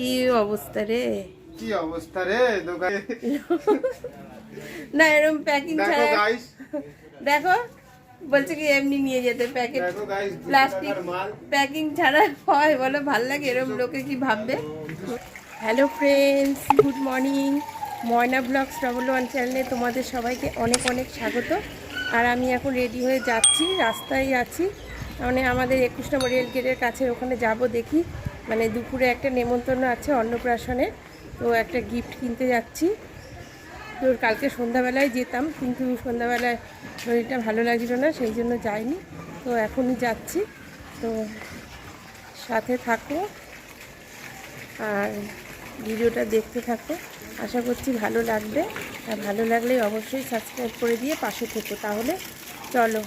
কি অবস্থা রে? কি অবস্থা রে দোকানে? না এরকম প্যাকিং দেখো ছাড়া দেখো বলছে কি এমনি নিয়ে যেতে প্যাকেট প্লাস্টিক প্যাকিং ছাড়া হয় বলো ভালো লাগে এরকম লোকে কি ভাববে? Hello friends good morning Moyna blogs double one চ্যানেলে তোমাদের সবাইকে অনেক অনেক স্বাগত। আর আমি এখন রেডি হয়ে যাচ্ছি রাস্তায় আছি। মানে আমাদের একুশ নম্বর রেল গেটের কাছে ওখানে যাব দেখি। মানে দুপুরে একটা নেমন্তন্ন আছে অন্নপ্রাশনে, তো একটা গিফট কিনতে যাচ্ছি। তো কালকে সন্ধ্যাবেলায় যেতাম, কিন্তু সন্ধ্যাবেলায় শরীরটা ভালো লাগছিল না, সেই জন্য যাইনি। তো এখনই যাচ্ছি। তো সাথে থাকো আর ভিডিওটা দেখতে থাকো। আশা করছি ভালো লাগবে। আর ভালো লাগলে অবশ্যই সাবস্ক্রাইব করে দিয়ে পাশে থেকো। তাহলে চলো,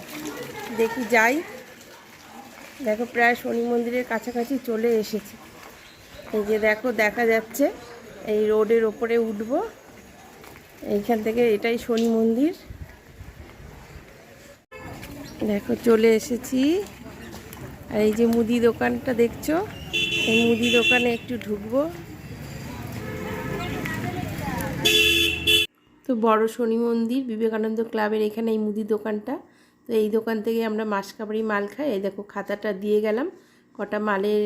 দেখি যাই। দেখো প্রায় শনি মন্দিরের কাছাকাছি চলে এসেছি। এই যে দেখো, দেখা যাচ্ছে এই রোডের ওপরে উঠব। এইখান থেকে এটাই শনি মন্দির। দেখো, চলে এসেছি। আর এই যে মুদি দোকানটা দেখছ? এই মুদি দোকানে একটু ঢুকবো। তো বড় শনি মন্দির, বিবেকানন্দ ক্লাবের এখানে এই মুদি দোকানটা। তো এই দোকান থেকে আমরা মাসকাবারি মাল খাই। এই দেখো খাতাটা দিয়ে গেলাম। কটা মালের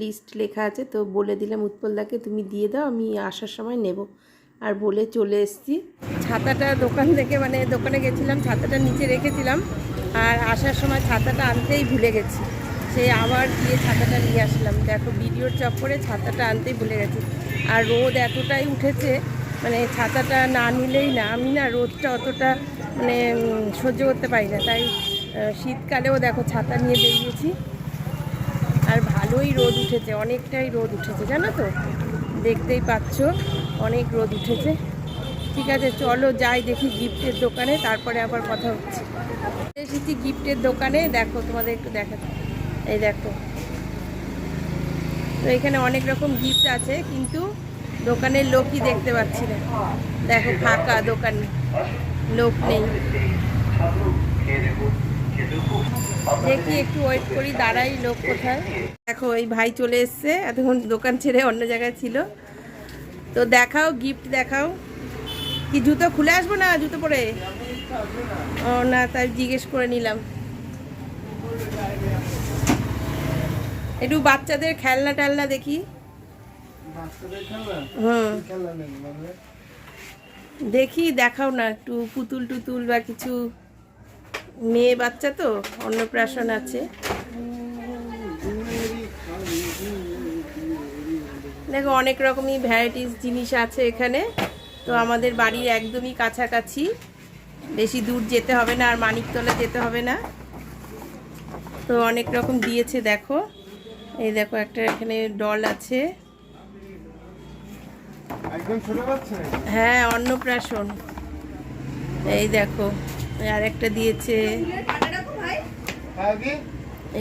লিস্ট লেখা আছে। তো বলে দিলাম উৎপলদাকে তুমি দিয়ে দাও, আমি আসার সময় নেব। আর বলে চলে এসেছি। ছাতাটা দোকান থেকে মানে দোকানে গেছিলাম, ছাতাটা নিচে রেখেছিলাম। আর আসার সময় ছাতাটা আনতেই ভুলে গেছি। সেই আবার গিয়ে ছাতাটা নিয়ে আসলাম। দেখো ভিডিওর চক্করে ছাতাটা আনতেই ভুলে গেছি। আর রোদ এতটাই উঠেছে মানে ছাতাটা না নিলেই না, আমি না রোদটা অতটা মানে সহ্য করতে পারি না। তাই শীতকালেও দেখো ছাতা নিয়ে বেরিয়েছি। আর ভালোই রোদ উঠেছে, অনেকটাই রোদ উঠেছে, জানো তো? দেখতেই পাচ্ছ, অনেক রোদ উঠেছে। ঠিক আছে, চলো যাই দেখি গিফটের দোকানে, তারপরে আবার কথা হচ্ছে। এসেছি গিফটের দোকানে, দেখো তোমাদের একটু দেখা এই দেখো। তো এখানে অনেক রকম গিফট আছে, কিন্তু দোকানের লোকই দেখতে পাচ্ছি না। দেখো ফাঁকা দোকান। লোক নেই। দেখি একটু ওয়েট করি দাঁড়াই লোক কোথায়? দেখো এই ভাই চলে এসছে এতক্ষণ দোকান ছেড়ে অন্য জায়গায় ছিল। তো দেখাও গিফট দেখাও। কি জুতো খুলে আসব না জুতো পরে? ও না তাই জিজ্ঞেস করে নিলাম। একটু বাচ্চাদের খেলনা টেলনা দেখি হুম। খেলনা নেই মানে দেখি, দেখাও না, একটু পুতুল টুতুল বা কিছু মেয়ে বাচ্চা তো, অন্নপ্রাশন আছে। দেখো, অনেক রকমই ভ্যারাইটিস জিনিস আছে এখানে। তো আমাদের বাড়ির একদমই কাছাকাছি। বেশি দূর যেতে হবে না, আর মানিকতলা যেতে হবে না। তো অনেক রকম দিয়েছে, দেখো। এই দেখো, একটা এখানে ডল আছে। হ্যাঁ অন্নপ্রাশন। এই দেখো আর একটা দিয়েছে।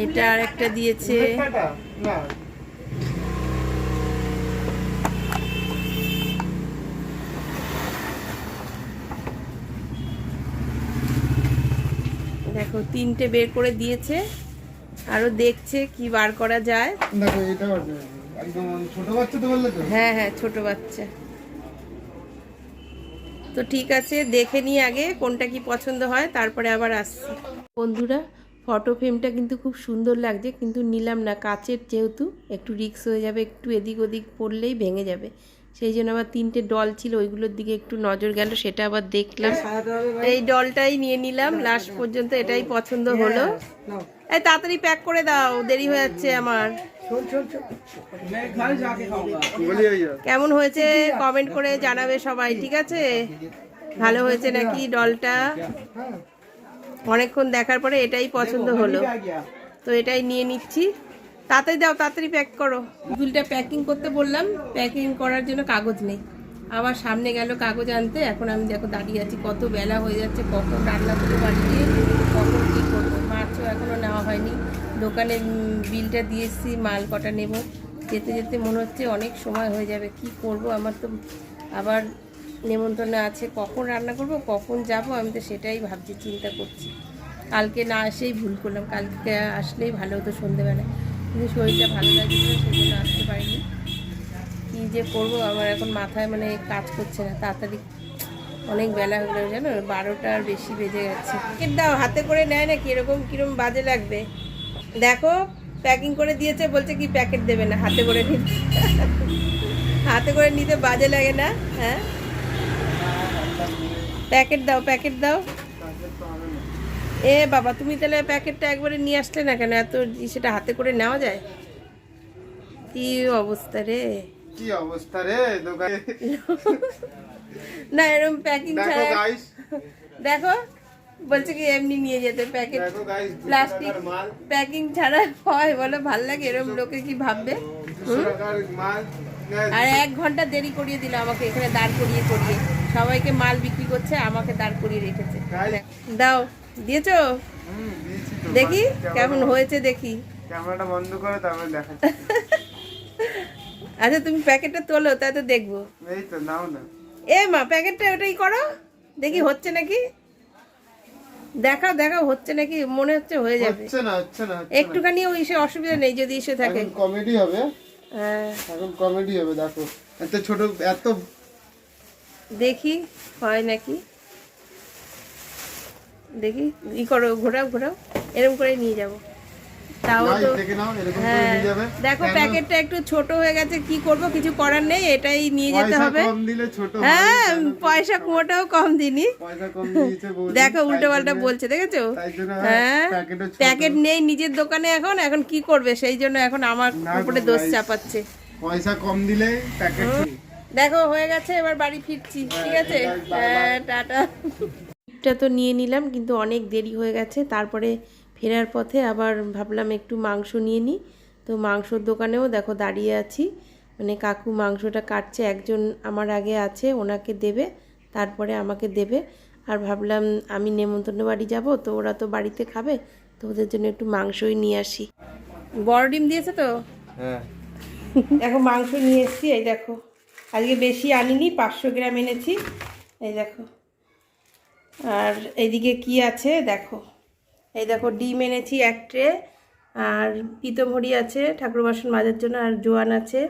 এটা আর একটা দিয়েছে। দেখো তিনটে বের করে দিয়েছে। আরও দেখছে কি বার করা যায়। দেখো এটা একদম ছোট বাচ্চা তো বললে তো। হ্যাঁ হ্যাঁ ছোট বাচ্চা। তো ঠিক আছে, দেখে নিই আগে কোনটা কি পছন্দ হয়, তারপরে আবার আসছি। বন্ধুরা ফটো ফ্রেমটা কিন্তু খুব সুন্দর লাগছে, কিন্তু নিলাম না, কাচের যেহেতু, একটু রিক্স হয়ে যাবে, একটু এদিক ওদিক পড়লেই ভেঙে যাবে। সেই জন্য আবার তিনটে ডল ছিল ওইগুলোর দিকে একটু নজর গেল সেটা আবার দেখলাম। এই ডলটাই নিয়ে নিলাম লাস্ট পর্যন্ত এটাই পছন্দ হলো। এই তাড়াতাড়ি প্যাক করে দাও দেরি হয়ে যাচ্ছে আমার। হয়ে কেমন হয়েছে কমেন্ট করে জানাবে সবাই ঠিক আছে? ভালো হয়েছে নাকি ডলটা অনেকক্ষণ দেখার পরে এটাই পছন্দ হলো। তো এটাই নিয়ে নিচ্ছি। তাড়াতাড়ি দাও, তাড়াতাড়ি প্যাক করো। পুতুলটা প্যাকিং করতে বললাম প্যাকিং করার জন্য কাগজ নেই। আবার সামনে গেল কাগজ আনতে, এখন আমি দেখো দাঁড়িয়ে আছি, কত বেলা হয়ে যাচ্ছে কখন রান্না করে বাড়িতে কখন কী করব। মাছও এখনও নেওয়া হয়নি। দোকানে বিলটা দিয়ে এসেছি, মাল কটা নেব। যেতে যেতে মনে হচ্ছে অনেক সময় হয়ে যাবে, কি করব? আমার তো আবার নেমন্তন্ন আছে, কখন রান্না করব, কখন যাব? আমি তো সেটাই ভাবছি, চিন্তা করছি। কালকে না আসেই ভুল করলাম, কালকে আসলেই ভালো হতো সন্ধ্যেবেলায় কিন্তু শরীরটা ভালো লাগছিল সেই জন্য আসতে পারিনি। যে করব, আমার এখন মাথায় মানে কাজ করছে না। তাড়াতাড়ি অনেক বেলা হয়ে গেলো, জানো? বারোটার বেশি বেজে গেছে। প্যাকেট দাও, হাতে করে নেয় না, কীরকম কীরকম বাজে লাগবে। দেখো প্যাকিং করে দিয়েছে, বলছে কি প্যাকেট দেবে না, হাতে করে নিতে। হাতে করে নিতে বাজে লাগে না হ্যাঁ? প্যাকেট দাও প্যাকেট দাও। এ বাবা তুমি তাহলে প্যাকেটটা একবারে নিয়ে আসলে না কেন? এত সেটা হাতে করে নেওয়া যায়? কি অবস্থা রে? কি অবস্থা রে? দোকানে না এরকম প্যাকিং ছাড়া দেখো বলছে কি এমনি নিয়ে যেতে প্যাকেট প্লাস্টিক প্যাকিং ছাড়া হয় বলো ভালো লাগে? এরকম লোকে কি ভাববে? আর এক ঘণ্টা দেরি করিয়ে দিল আমাকে এখানে দাঁড় করিয়ে করিয়ে। সবাইকে মাল বিক্রি করছে আমাকে দাঁড় করিয়ে রেখেছে। দাও। দিয়েছ। দেখি কেমন হয়েছে দেখি। ক্যামেরাটা বন্ধ করে তারপরে দেখাচ্ছি। আচ্ছা তুমি প্যাকেটটা তোলো তাই তো দেখব। এই তো নাও না। এ মা প্যাকেটটা ওটাই করো দেখি হচ্ছে নাকি? দেখা দেখা হচ্ছে নাকি মনে হচ্ছে হয়ে যাবে। হচ্ছে না হচ্ছে না একটুখানি ওই ইসে অসুবিধা নেই যদি ইসে থাকে। কমেডি হবে। হ্যাঁ, এখন কমেডি হবে দেখো। এত ছোট এত দেখি হয় নাকি? দেখি ই করো ঘোরাও ঘোরাও। এরকম করে নিয়ে যাব। তাও তো হ্যাঁ। দেখো প্যাকেটটা একটু ছোট হয়ে গেছে কি করব? কিছু করার নেই এটাই নিয়ে যেতে হবে। হয়, হ্যাঁ পয়সা মোটাও কম দিনি দেখো উল্টো পাল্টা বলছে দেখেছ? হ্যাঁ। প্যাকেট নেই নিজের দোকানে এখন এখন কি করবে? সেই জন্য এখন আমার উপরে দোষ চাপাচ্ছে। পয়সা কম দিলে প্যাকেট দেখো হয়ে গেছে এবার বাড়ি ফিরছি ঠিক আছে? হ্যাঁ টাটা। টা তো নিয়ে নিলাম কিন্তু অনেক দেরি হয়ে গেছে। তারপরে ফেরার পথে আবার ভাবলাম একটু মাংস নিয়ে নিই। তো মাংসর দোকানেও দেখো দাঁড়িয়ে আছি। মানে কাকু মাংসটা কাটছে একজন আমার আগে আছে ওনাকে দেবে তারপরে আমাকে দেবে। আর ভাবলাম আমি নেমন্তন্ন বাড়ি যাব তো ওরা তো বাড়িতে খাবে তো ওদের জন্য একটু মাংসই নিয়ে আসি। বড় ডিম দিয়েছে তো? হ্যাঁ। দেখো মাংস নিয়ে এসেছি এই দেখো। আজকে বেশি আনিনি পাঁচশো গ্রাম এনেছি এই দেখো। আর এইদিকে কি আছে? দেখো। এই দেখো, ডিম এনেছি এক ট্রে, আর পিতমহরি আছে ঠাকুর বাসন মাজার জন্য, আর জোয়ান আছে।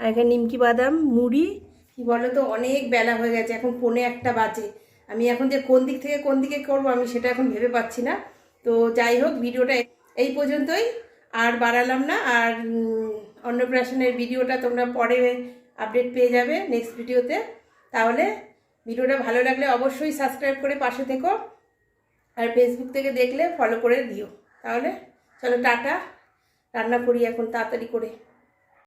আর এখানে নিমকি বাদাম, মুড়ি, কি বলো তো অনেক বেলা হয়ে গেছে, এখন পৌনে একটা বাজে। আমি এখন যে কোন দিক থেকে কোন দিকে করব, আমি সেটা এখন ভেবে পাচ্ছি না। তো যাই হোক, ভিডিওটা এই পর্যন্তই। আর বাড়ালাম না, আর অন্নপ্রাশনের ভিডিওটা তোমরা পরে আপডেট পেয়ে যাবে নেক্সট ভিডিওতে। তাহলে ভিডিওটা ভালো লাগলে অবশ্যই সাবস্ক্রাইব করে পাশে থেকো আর ফেসবুক থেকে দেখলে ফলো করে দিও। তাহলে চলো টাটা। রান্না করি এখন, তাড়াতাড়ি করে।